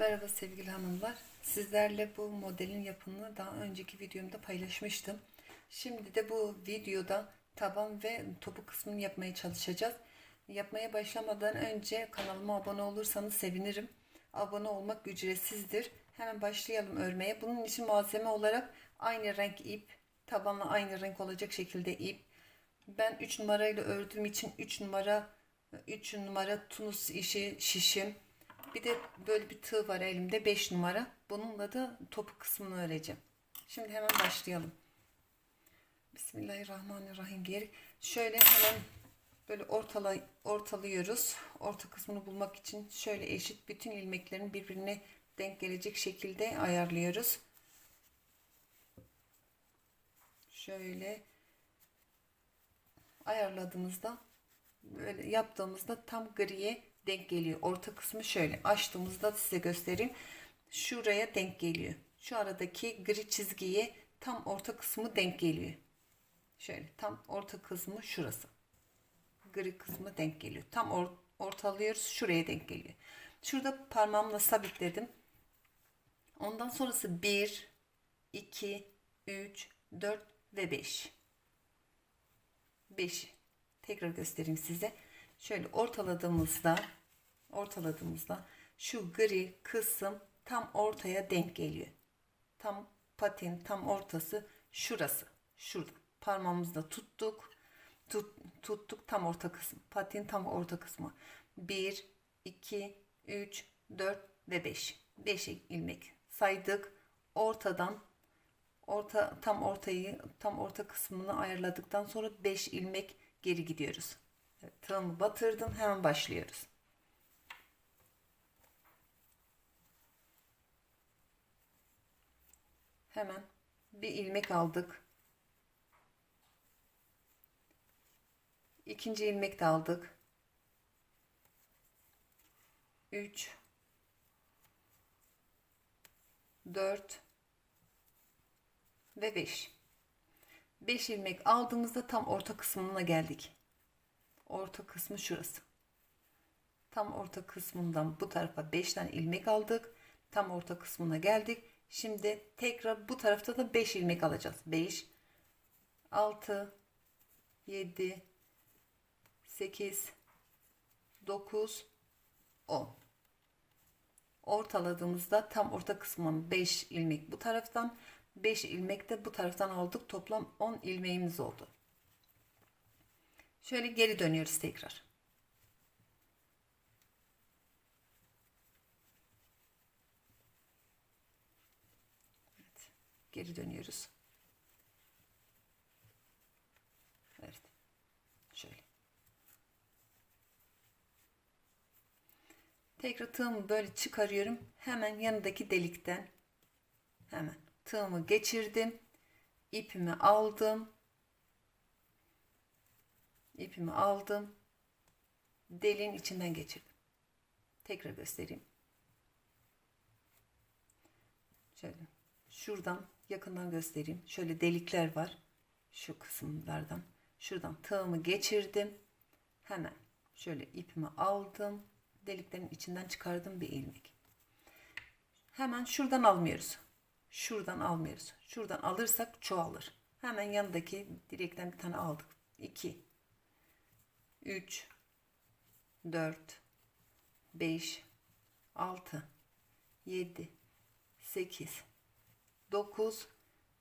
Merhaba sevgili hanımlar. Sizlerle bu modelin yapımını daha önceki videomda paylaşmıştım. Şimdi de bu videoda taban ve topu kısmını yapmaya çalışacağız. Yapmaya başlamadan önce kanalıma abone olursanız sevinirim. Abone olmak ücretsizdir. Hemen başlayalım örmeye. Bunun için malzeme olarak aynı renk ip, tabanla aynı renk olacak şekilde ip. Ben 3 numarayla ördüğüm için 3 numara 3 numara tunus işi şişim. Bir de böyle bir tığ var elimde 5 numara. Bununla da topu kısmını öreceğim. Şimdi hemen başlayalım. Bismillahirrahmanirrahim diyerek şöyle hemen böyle ortala, ortalıyoruz. Orta kısmını bulmak için şöyle eşit bütün ilmeklerin birbirine denk gelecek şekilde ayarlıyoruz. Şöyle ayarladığımızda böyle yaptığımızda tam griye denk geliyor. Orta kısmı şöyle açtığımızda size göstereyim. Şuraya denk geliyor. Şu aradaki gri çizgiye tam orta kısmı denk geliyor. Şöyle tam orta kısmı şurası. Gri kısmı denk geliyor. Tam or ortalıyoruz. Şuraya denk geliyor. Şurada parmağımla sabitledim. Ondan sonrası 1, 2, 3, 4 ve 5. 5. Tekrar göstereyim size. Şöyle ortaladığımızda ortaladığımızda şu gri kısım tam ortaya denk geliyor. Tam patin tam ortası şurası. Şurada. Parmağımızda tuttuk. Tut, tuttuk tam orta kısım. Patin tam orta kısmı. 1 2 3 4 ve 5. 5 ilmek saydık. Ortadan orta tam ortayı tam orta kısmını ayarladıktan sonra 5 ilmek geri gidiyoruz. Evet, tığımı batırdım. Hemen başlıyoruz. Hemen bir ilmek aldık. İkinci ilmek de aldık. 3 4 ve 5. 5 ilmek aldığımızda tam orta kısmına geldik. Orta kısmı şurası. Tam orta kısmından bu tarafa 5 tane ilmek aldık. Tam orta kısmına geldik. Şimdi tekrar bu tarafta da 5 ilmek alacağız. 5 6 7 8 9 10 ortaladığımızda tam orta kısmın 5 ilmek bu taraftan 5 ilmek de bu taraftan aldık. Toplam 10 ilmeğimiz oldu. Şöyle geri dönüyoruz tekrar. Evet. Geri dönüyoruz. Evet. Şöyle. Tekrar tığımı böyle çıkarıyorum. Hemen yanındaki delikten hemen tığımı geçirdim. ipimi aldım. İpimi aldım. Deliğin içinden geçirdim. Tekrar göstereyim. Şöyle şuradan yakından göstereyim. Şöyle delikler var. Şu kısımlardan. Şuradan tığımı geçirdim. Hemen şöyle ipimi aldım. Deliklerin içinden çıkardım bir ilmek. Hemen şuradan almıyoruz. Şuradan almıyoruz. Şuradan alırsak çoğalır. Hemen yanındaki direkten bir tane aldık. 2 3 4 5 6 7 8 9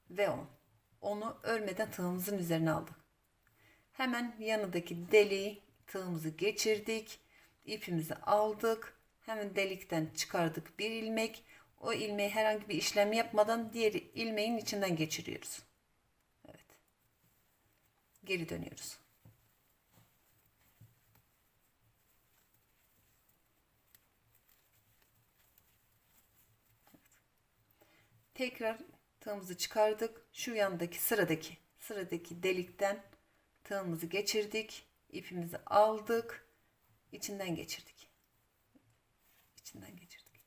ve 10. Onu örmeden tığımızın üzerine aldık. Hemen yanındaki deliği tığımızı geçirdik. ipimizi aldık. Hemen delikten çıkardık bir ilmek. O ilmeği herhangi bir işlem yapmadan diğer ilmeğin içinden geçiriyoruz. Evet. Geri dönüyoruz. Tekrar tığımızı çıkardık. Şu yandaki sıradaki sıradaki delikten tığımızı geçirdik. ipimizi aldık. içinden geçirdik. İçinden geçirdik.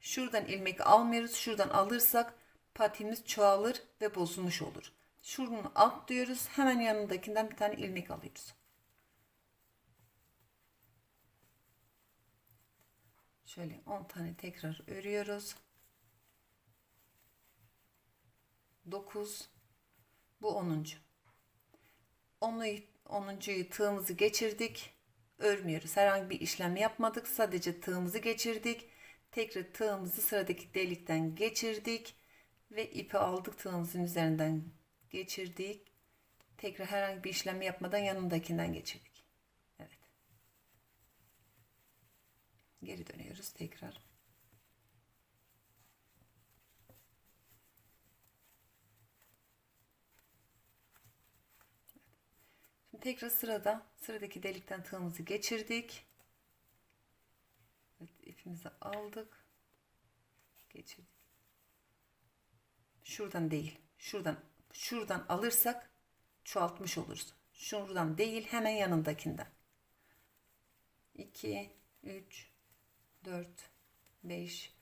Şuradan ilmek almıyoruz. Şuradan alırsak patimiz çoğalır ve bozulmuş olur. Şunu atlıyoruz. Hemen yanındakinden bir tane ilmek alıyoruz. Şöyle 10 tane tekrar örüyoruz. 9 bu 10. 10'u 10'uncuyu tığımızı geçirdik. Örmüyoruz. Herhangi bir işlem yapmadık. Sadece tığımızı geçirdik. Tekrar tığımızı sıradaki delikten geçirdik ve ipi aldık tığımızın üzerinden geçirdik. Tekrar herhangi bir işlem yapmadan yanındakinden geçirdik. Evet. Geri dönüyoruz tekrar. Tekrar sırada sıradaki delikten tığımızı geçirdik. Evet, ipimizi aldık. Geçirdik. Şuradan değil. Şuradan şuradan alırsak çoğaltmış oluruz. Şuradan değil hemen yanındakinden. 2 3 4 5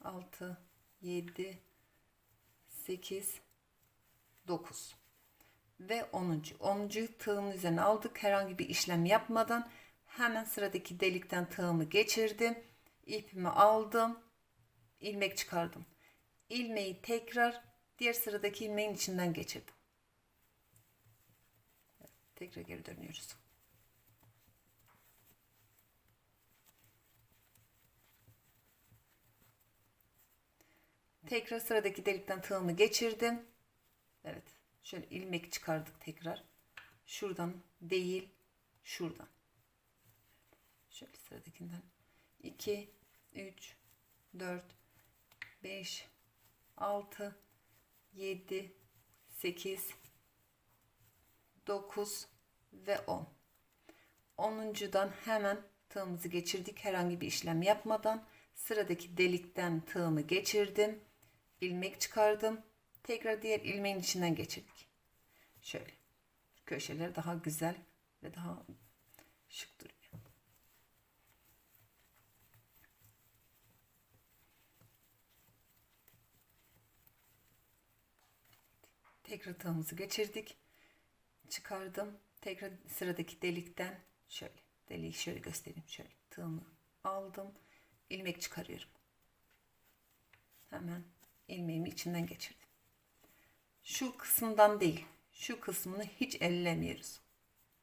6 7 8 9 ve 10. 10. tığın üzerine aldık. Herhangi bir işlem yapmadan hemen sıradaki delikten tığımı geçirdim. ipimi aldım. ilmek çıkardım. ilmeği tekrar diğer sıradaki ilmeğin içinden geçirdim. Tekrar geri dönüyoruz. Tekrar sıradaki delikten tığımı geçirdim. Evet. Şöyle ilmek çıkardık tekrar. Şuradan değil, şuradan. Şöyle sıradakinden. 2, 3, 4, 5, 6, 7, 8, 9 ve 10. 10.dan hemen tığımızı geçirdik. Herhangi bir işlem yapmadan sıradaki delikten tığımı geçirdim. ilmek çıkardım tekrar diğer ilmeğin içinden geçirdik. Şöyle. Köşeler daha güzel ve daha şık duruyor. Tekrar tığımızı geçirdik. Çıkardım. Tekrar sıradaki delikten şöyle deliği şöyle göstereyim. Şöyle tığımı aldım. ilmek çıkarıyorum. Hemen ilmeğimi içinden geçirdim şu kısımdan değil. Şu kısmını hiç ellemiyoruz.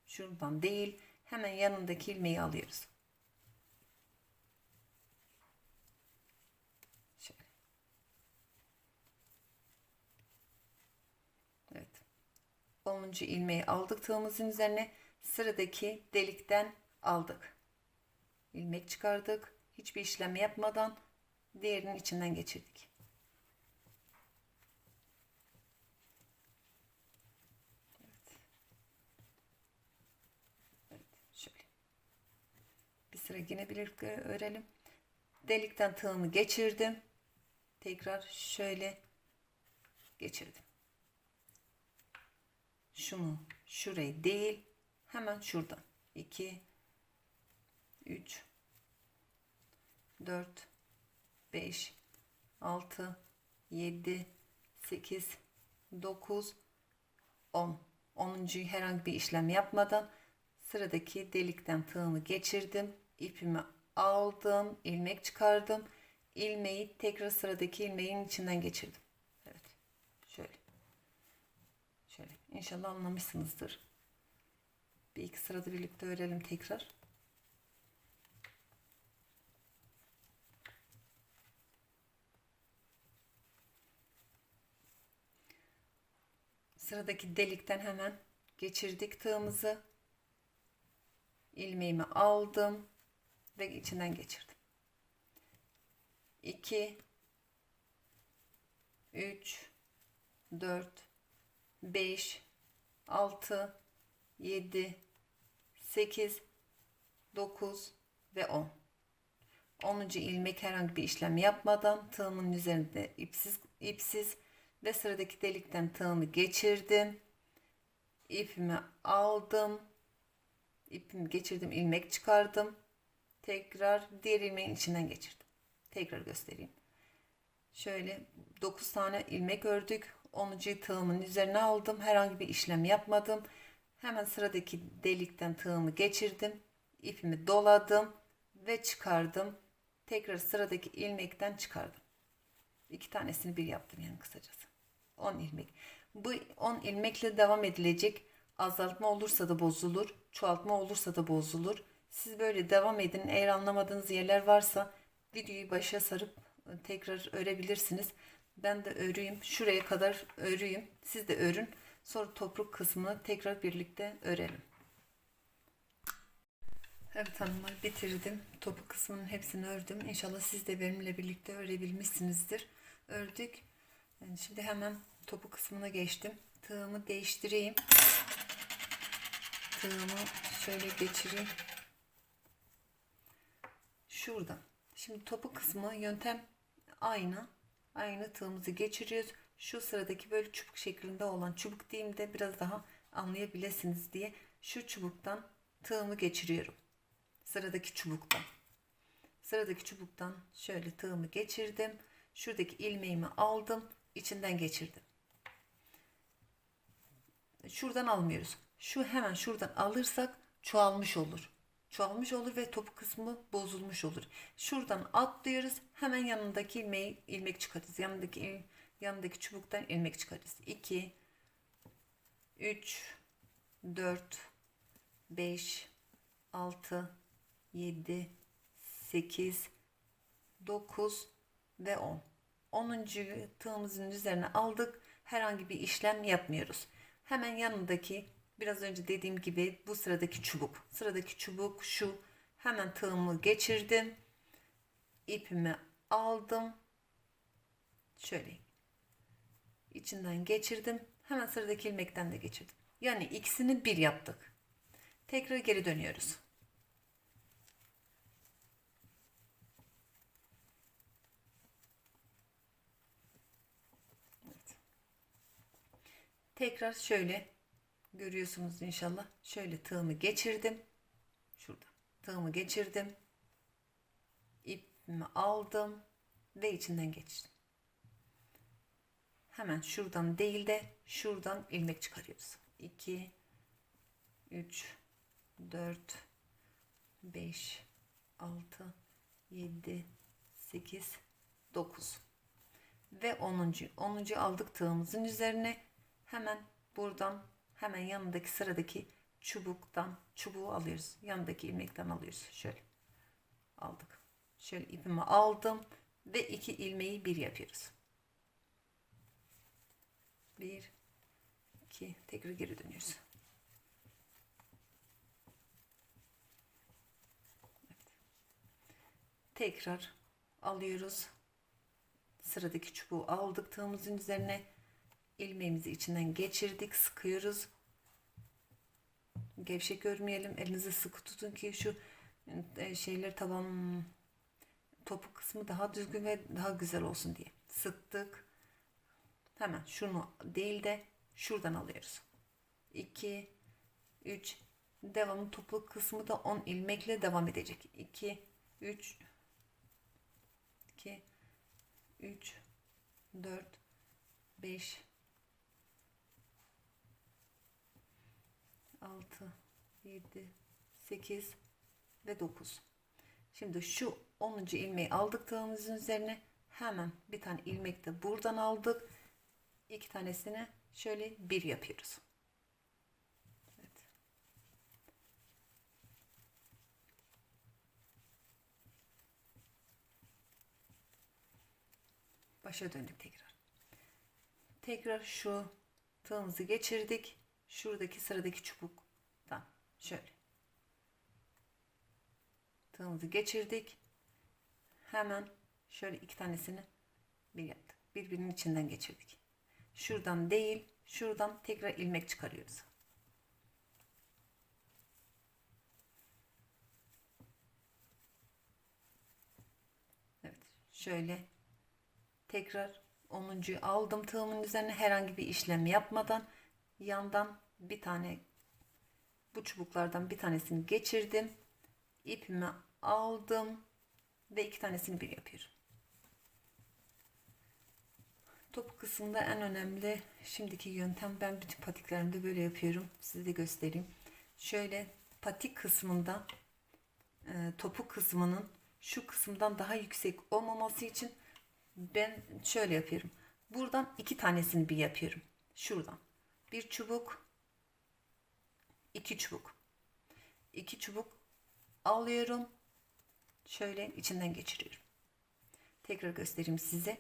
Şuradan değil. Hemen yanındaki ilmeği alıyoruz. Şöyle. Evet. 10. ilmeği aldık tığımızın üzerine. Sıradaki delikten aldık. ilmek çıkardık. Hiçbir işlem yapmadan diğerinin içinden geçirdik. Sıra yine birlikte örelim. Delikten tığımı geçirdim. Tekrar şöyle geçirdim. Şunu şurayı değil hemen şuradan 2 3 4 5 6 7 8 9 10 10. herhangi bir işlem yapmadan sıradaki delikten tığımı geçirdim ipimi aldım, ilmek çıkardım. ilmeği tekrar sıradaki ilmeğin içinden geçirdim. Evet. Şöyle. Şöyle. İnşallah anlamışsınızdır. Bir iki sırada birlikte örelim tekrar. Sıradaki delikten hemen geçirdik tığımızı. ilmeğimi aldım ve içinden geçirdim. 2 3 4 5 6 7 8 9 ve 10 10. ilmek herhangi bir işlem yapmadan tığımın üzerinde ipsiz ipsiz ve sıradaki delikten tığımı geçirdim. ipimi aldım. ipimi geçirdim, ilmek çıkardım tekrar diğer ilmeğin içinden geçirdim. Tekrar göstereyim. Şöyle 9 tane ilmek ördük. 10. tığımın üzerine aldım. Herhangi bir işlem yapmadım. Hemen sıradaki delikten tığımı geçirdim. ipimi doladım ve çıkardım. tekrar sıradaki ilmekten çıkardım. İki tanesini bir yaptım yani kısacası. 10 ilmek. Bu 10 ilmekle devam edilecek. Azaltma olursa da bozulur, çoğaltma olursa da bozulur. Siz böyle devam edin. Eğer anlamadığınız yerler varsa videoyu başa sarıp e, tekrar örebilirsiniz. Ben de öreyim. Şuraya kadar öreyim. Siz de örün. Sonra toprak kısmını tekrar birlikte örelim. Evet hanımlar bitirdim. Topu kısmının hepsini ördüm. İnşallah siz de benimle birlikte örebilmişsinizdir. Ördük. Yani şimdi hemen topu kısmına geçtim. Tığımı değiştireyim. Tığımı şöyle geçireyim. Şurada. Şimdi topu kısmı yöntem aynı. Aynı tığımızı geçiriyoruz. Şu sıradaki böyle çubuk şeklinde olan çubuk diyeyim de biraz daha anlayabilirsiniz diye şu çubuktan tığımı geçiriyorum. Sıradaki çubuktan. Sıradaki çubuktan şöyle tığımı geçirdim. Şuradaki ilmeğimi aldım. içinden geçirdim. Şuradan almıyoruz. Şu hemen şuradan alırsak çoğalmış olur. Çoğalmış olur ve topu kısmı bozulmuş olur. Şuradan atlıyoruz. Hemen yanındaki ilmeği ilmek çıkarırız. Yanındaki yanındaki çubuktan ilmek çıkarırız. 2 3 4 5 6 7 8 9 ve 10. 10. tığımızın üzerine aldık. Herhangi bir işlem yapmıyoruz. Hemen yanındaki biraz önce dediğim gibi bu sıradaki çubuk. Sıradaki çubuk şu. Hemen tığımı geçirdim. ipimi aldım. Şöyle içinden geçirdim. Hemen sıradaki ilmekten de geçirdim. Yani ikisini bir yaptık. Tekrar geri dönüyoruz. Evet. Tekrar şöyle görüyorsunuz inşallah. Şöyle tığımı geçirdim. Şurada tığımı geçirdim. İpimi aldım ve içinden geçtim. Hemen şuradan değil de şuradan ilmek çıkarıyoruz. 2 3 4 5 6 7 8 9 ve 10. 10. aldık tığımızın üzerine hemen buradan hemen yanındaki sıradaki çubuktan çubuğu alıyoruz. Yanındaki ilmekten alıyoruz. Şöyle aldık. Şöyle ipimi aldım ve iki ilmeği bir yapıyoruz. Bir, iki, tekrar geri dönüyoruz. Tekrar alıyoruz. Sıradaki çubuğu aldık tığımızın üzerine ilmeğimizi içinden geçirdik, sıkıyoruz. Gevşek görmeyelim. Elinizi sıkı tutun ki şu e, şeyler taban topuk kısmı daha düzgün ve daha güzel olsun diye. Sıktık. Hemen şunu değil de şuradan alıyoruz. 2 3 devamın topuk kısmı da 10 ilmekle devam edecek. 2 3 2 3 4 5 6 7 8 ve 9 şimdi şu 10. ilmeği aldık tığımızın üzerine. Hemen bir tane ilmek de buradan aldık. İki tanesini şöyle bir yapıyoruz. Evet. başa döndük tekrar. Tekrar şu tığımızı geçirdik şuradaki sıradaki çubuktan. Şöyle. Tığımızı geçirdik. Hemen şöyle iki tanesini bir yaptık. Birbirinin içinden geçirdik. Şuradan değil şuradan tekrar ilmek çıkarıyoruz. Evet şöyle tekrar 10. aldım tığımın üzerine. Herhangi bir işlem yapmadan yandan bir tane bu çubuklardan bir tanesini geçirdim. ipimi aldım ve iki tanesini bir yapıyorum. Top kısmında en önemli şimdiki yöntem ben bütün patiklerimde böyle yapıyorum. Size de göstereyim. Şöyle patik kısmında e, topu kısmının şu kısımdan daha yüksek olmaması için ben şöyle yapıyorum. Buradan iki tanesini bir yapıyorum. Şuradan. Bir çubuk, iki çubuk. İki çubuk alıyorum. Şöyle içinden geçiriyorum. Tekrar göstereyim size.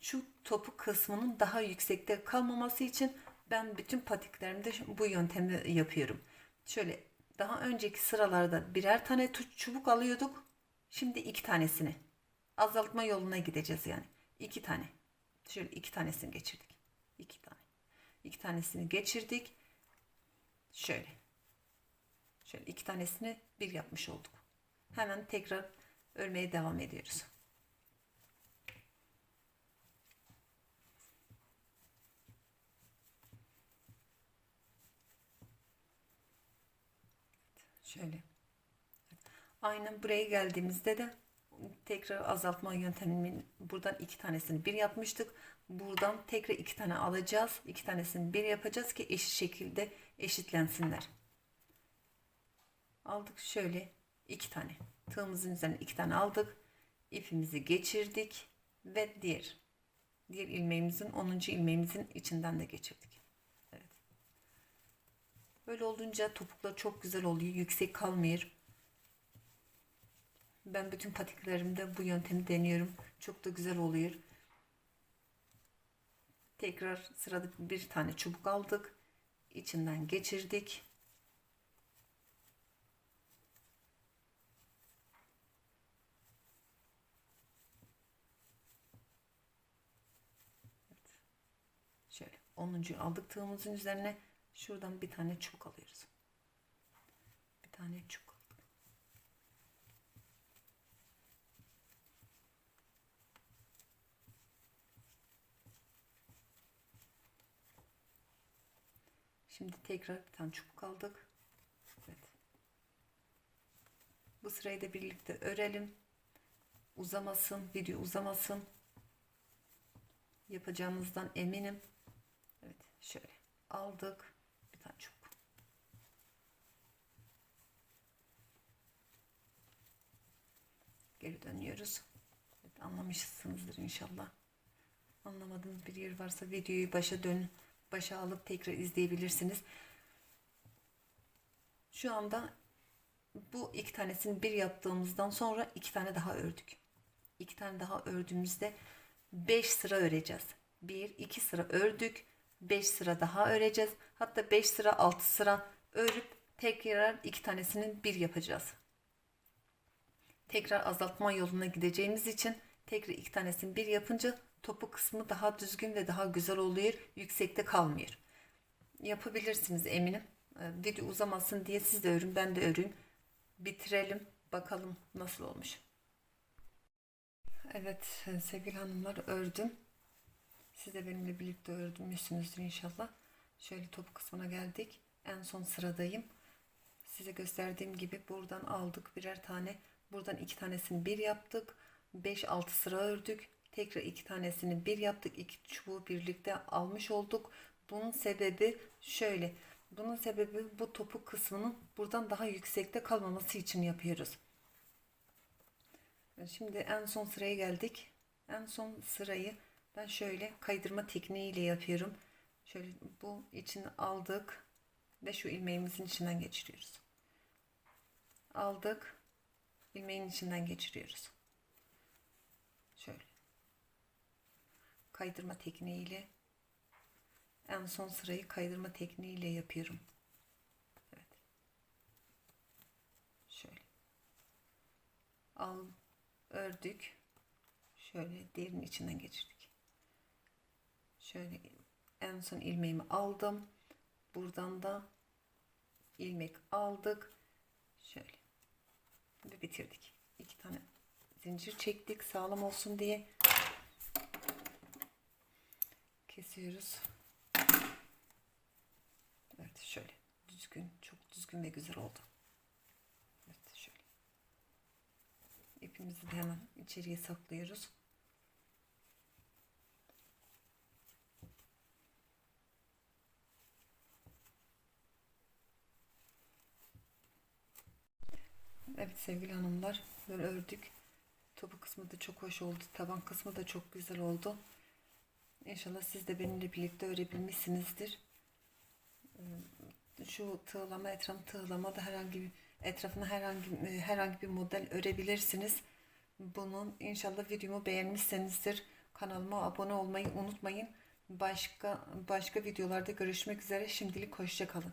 Şu topuk kısmının daha yüksekte kalmaması için ben bütün patiklerimde bu yöntemi yapıyorum. Şöyle daha önceki sıralarda birer tane çubuk alıyorduk. Şimdi iki tanesini. Azaltma yoluna gideceğiz yani. İki tane. Şöyle iki tanesini geçirdik. İki tane. İki tanesini geçirdik. Şöyle. Şöyle iki tanesini bir yapmış olduk. Hemen tekrar örmeye devam ediyoruz. Şöyle. Aynen buraya geldiğimizde de tekrar azaltma yönteminin buradan iki tanesini bir yapmıştık. Buradan tekrar iki tane alacağız. İki tanesini bir yapacağız ki eşit şekilde eşitlensinler. Aldık şöyle iki tane. Tığımızın üzerine iki tane aldık. İpimizi geçirdik ve diğer diğer ilmeğimizin 10. ilmeğimizin içinden de geçirdik. Evet. Böyle olunca topuklar çok güzel oluyor. Yüksek kalmıyor. Ben bütün patiklerimde bu yöntemi deniyorum. Çok da güzel oluyor. Tekrar sırada bir tane çubuk aldık. İçinden geçirdik. Evet. Şöyle 10. aldık üzerine şuradan bir tane çubuk alıyoruz. Bir tane çubuk Şimdi tekrar bir tane çubuk aldık. Evet. Bu sırayı da birlikte örelim. Uzamasın, video uzamasın. Yapacağımızdan eminim. Evet, şöyle aldık. Bir tane çubuk. Geri dönüyoruz. Evet, anlamışsınızdır inşallah. Anlamadığınız bir yer varsa videoyu başa dön, başa alıp tekrar izleyebilirsiniz. Şu anda bu iki tanesini bir yaptığımızdan sonra iki tane daha ördük. İki tane daha ördüğümüzde 5 sıra öreceğiz. 1 2 sıra ördük. 5 sıra daha öreceğiz. Hatta 5 sıra 6 sıra örüp tekrar iki tanesinin bir yapacağız. Tekrar azaltma yoluna gideceğimiz için tekrar iki tanesini bir yapınca topu kısmı daha düzgün ve daha güzel oluyor. Yüksekte kalmıyor. Yapabilirsiniz eminim. Ee, Video uzamasın diye siz de örün ben de örün. Bitirelim. Bakalım nasıl olmuş. Evet sevgili hanımlar ördüm. Siz de benimle birlikte ördürmüşsünüzdür inşallah. Şöyle top kısmına geldik. En son sıradayım. Size gösterdiğim gibi buradan aldık birer tane. Buradan iki tanesini bir yaptık. 5-6 sıra ördük. Tekrar iki tanesini bir yaptık. İki çubuğu birlikte almış olduk. Bunun sebebi şöyle. Bunun sebebi bu topuk kısmının buradan daha yüksekte kalmaması için yapıyoruz. Şimdi en son sıraya geldik. En son sırayı ben şöyle kaydırma tekniğiyle yapıyorum. Şöyle bu içini aldık ve şu ilmeğimizin içinden geçiriyoruz. Aldık. ilmeğin içinden geçiriyoruz. Şöyle. Kaydırma tekniğiyle en son sırayı kaydırma tekniğiyle yapıyorum. Evet. Şöyle. Al ördük. Şöyle derin içinden geçirdik. Şöyle en son ilmeğimi aldım. Buradan da ilmek aldık. Şöyle. Ve bitirdik. İki tane zincir çektik sağlam olsun diye. Kesiyoruz. Evet şöyle düzgün, çok düzgün ve güzel oldu. Evet şöyle. İpimizi de hemen içeriye saklıyoruz. Evet sevgili hanımlar böyle ördük. Topu kısmı da çok hoş oldu. Taban kısmı da çok güzel oldu. İnşallah siz de benimle birlikte örebilmişsinizdir. Ee, Şu tığlama, etraf tığlama da herhangi bir etrafına herhangi e, herhangi bir model örebilirsiniz. Bunun inşallah videomu beğenmişsinizdir. Kanalıma abone olmayı unutmayın. Başka başka videolarda görüşmek üzere. Şimdilik hoşça kalın.